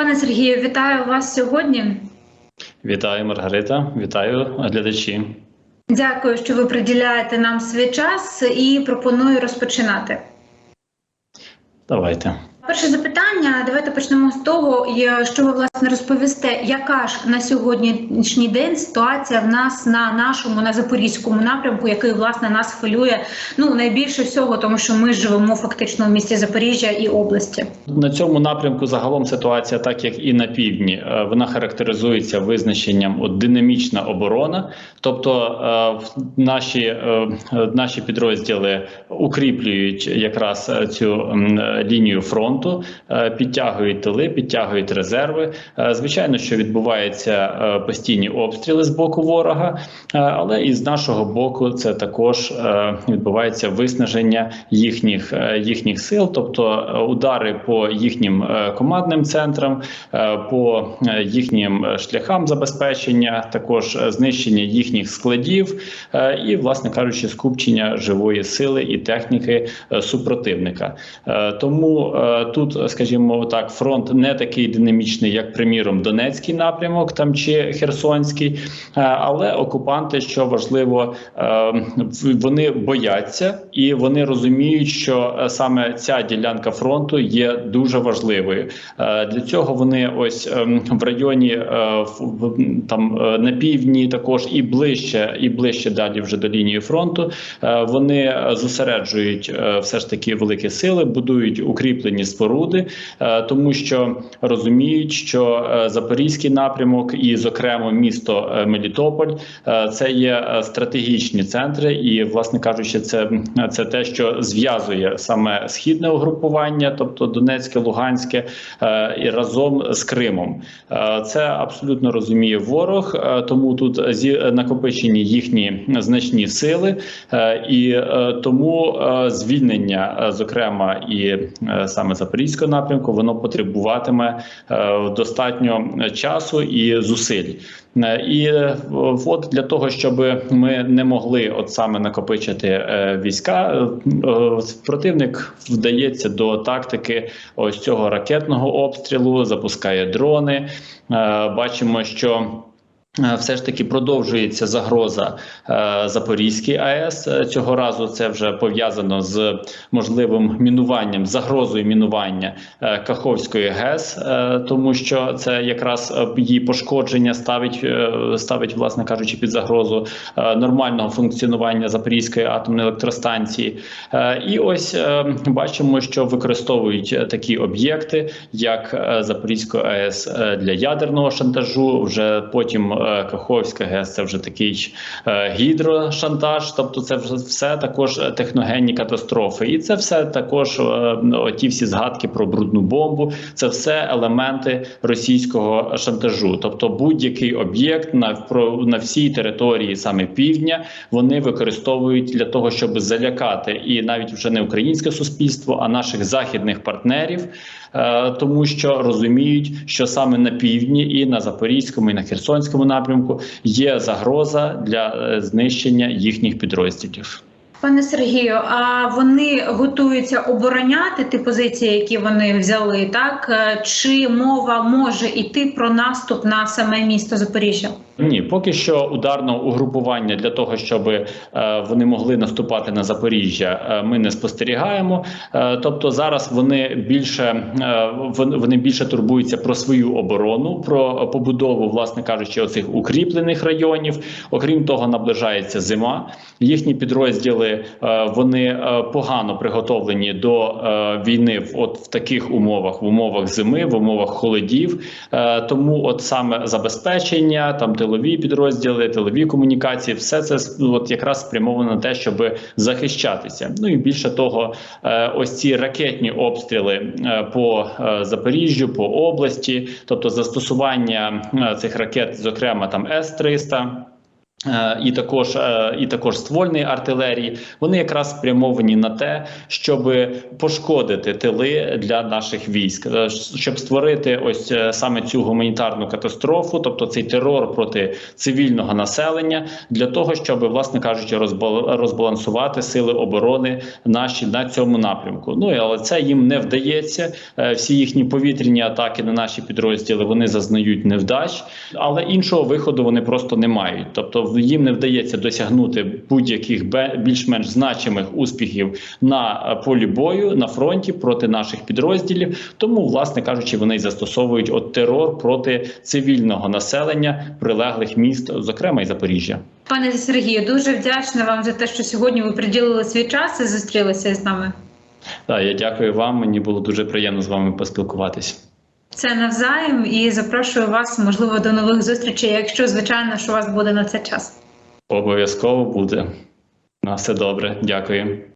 Пане Сергію, вітаю вас сьогодні. Вітаю, Маргарита, вітаю глядачі. Дякую, що ви приділяєте нам свій час і пропоную розпочинати. Давайте. Перше запитання. Давайте почнемо з того, є- що ви власне розповісте, яка ж на сьогоднішній день ситуація в нас на нашому на запорізькому напрямку, який власне нас хвилює ну найбільше всього, тому що ми живемо фактично в місті Запоріжжя і області. На цьому напрямку загалом ситуація, так як і на півдні, е, вона характеризується визначенням от, динамічна оборона, тобто е, наші, е, е, наші підрозділи укріплюють якраз е, цю е, лінію фронту, е, підтягують тили, підтягують резерви. Е, Звичайно, що відбуваються е, постійні обстріли з боку ворога, але і з нашого боку це також відбувається виснаження їхніх їхніх сил, тобто удари по їхнім командним центрам, по їхнім шляхам забезпечення, також знищення їхніх складів і, власне кажучи, скупчення живої сили і техніки супротивника. Тому тут, скажімо так, фронт не такий динамічний, як приміром Донецький напрямок там чи Херсонський, Е, але окупанти, що важливо, е, вони бояться і вони розуміють, що е, саме ця ділянка фронту є дуже важливою. Для цього вони ось ем, в районі там на півдні, також і ближче, і ближче далі вже до лінії фронту. Вони зосереджують все ж таки великі сили, будують укріплені споруди, е, тому що розуміють, що е, запорізький напрямок і, зокрема, місто е, Мелітополь це є стратегічні центри, і, власне кажучи, це, це те, що зв'язує саме східне угрупування, тобто Донецьке, Луганське, і разом з Кримом. Це абсолютно розуміє ворог, тому тут накопичені їхні значні сили, і тому звільнення, зокрема і саме запорізького напрямку, воно потребуватиме е, достатньо часу і зусиль. Е, І е, от для того, щоб ми не могли от саме накопичити війська, противник вдається до тактики ось цього ракетного обстрілу, запускає дрони. Бачимо, що Все ж таки продовжується загроза е, Запорізькій АЕС. Е, Цього разу це вже пов'язано з можливим мінуванням, загрозою мінування е, Каховської ГЕС, е, тому що це якраз е, її пошкодження ставить, е, ставить, власне кажучи, під загрозу е, нормального функціонування Запорізької атомної електростанції. Е, І ось е, бачимо, що використовують е, такі об'єкти, як е, Запорізька АЕС е, для ядерного шантажу. Вже потім е, Каховська ГЕС це вже такий е, гідрошантаж. Тобто, це вже все також е, техногенні катастрофи, і це все також е, ті всі згадки про брудну бомбу. Це все елементи російського шантажу. Тобто, будь-який об'єкт на на всій території саме півдня вони використовують для того, щоб залякати і навіть вже не українське суспільство, а наших західних партнерів, е, тому що розуміють, що саме на півдні і на Запорізькому, і на Херсонському напрямку є загроза для е, знищення їхніх підрозділів. Пане Сергію, а вони готуються обороняти ті позиції, які вони взяли, так Е, чи мова може йти про наступ на саме місто Запоріжжя? Ні, поки що ударного угрупування для того, щоб е, вони могли наступати на Запоріжжя, е, ми не спостерігаємо. Тобто зараз вони більше е, вони більше турбуються про свою оборону, про побудову, власне кажучи, оцих укріплених районів. Окрім того, наближається зима. Їхні підрозділи е, вони е, погано приготовлені до е, війни от в таких умовах, в умовах зими, в умовах холодів. Тому, от саме забезпечення, там тилові підрозділи, тилові комунікації, все це от якраз спрямовано на те, щоб захищатися. Ну і більше того, ось ці ракетні обстріли по Запоріжжю, по області, тобто застосування цих ракет, зокрема там С 300 Е, І також е, і також ствольної артилерії, вони якраз спрямовані на те, щоб пошкодити тили для наших військ, е, щоб створити ось е, саме цю гуманітарну катастрофу, тобто цей терор проти цивільного населення, для того, щоб, власне кажучи, розбал- розбалансувати сили оборони наші на цьому напрямку. Ну і але це їм не вдається. Е, Всі їхні повітряні атаки на наші підрозділи вони зазнають невдач, але іншого виходу вони просто не мають. Тобто їм не вдається досягнути будь-яких більш-менш значимих успіхів на е, полі бою на фронті проти наших підрозділів. Тому, власне кажучи, вони й застосовують от терор проти цивільного населення прилеглих міст, зокрема і Запоріжжя. Пане Сергію, дуже вдячна вам за те, що сьогодні ви приділили свій час і зустрілися з нами. Так, я дякую вам. Мені було дуже приємно з вами поспілкуватися. Це навзаєм і запрошую вас, можливо, до нових зустрічей, якщо звичайно, що у вас буде на це час. Обов'язково буде. На все добре. Дякую.